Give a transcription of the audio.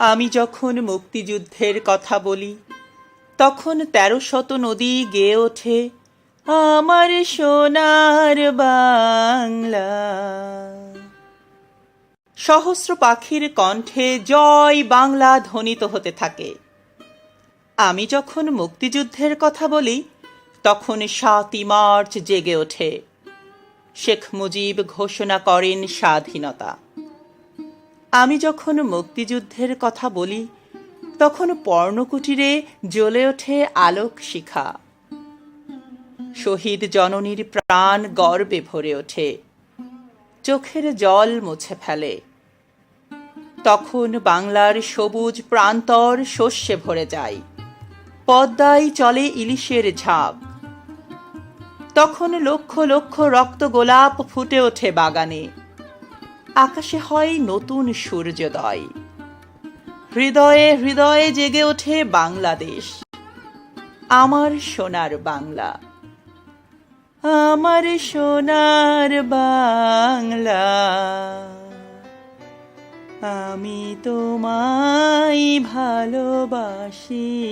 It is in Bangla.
আমি যখন মুক্তিযুদ্ধের কথা বলি, তখন তেরো শত নদী গেয়ে ওঠে, আমার সোনার বাংলা। সহস্র পাখির কণ্ঠে জয় বাংলা ধ্বনিত হতে থাকে। আমি যখন মুক্তিযুদ্ধের কথা বলি, তখন সাতই মার্চ জেগে ওঠে। শেখ মুজিব ঘোষণা করেন স্বাধীনতা। আমি যখন মুক্তিযুদ্ধের কথা বলি, তখন পর্ণকুটিরে জ্বলে ওঠে আলোক শিখা। শহীদ জননীর প্রাণ গর্বে ভরে ওঠে, চোখের জল মুছে ফেলে। তখন বাংলার সবুজ প্রান্তর শস্যে ভরে যায়, পদ্মায় চলে ইলিশের ঝাঁপ। তখন লক্ষ লক্ষ রক্ত গোলাপ ফুটে ওঠে বাগানে আকাশে হয় নতুন সূর্যোদয়। হৃদয়ে হৃদয়ে জেগে ওঠে বাংলাদেশ। আমার সোনার বাংলা। আমার সোনার বাংলা। আমি তোমায় ভালোবাসি।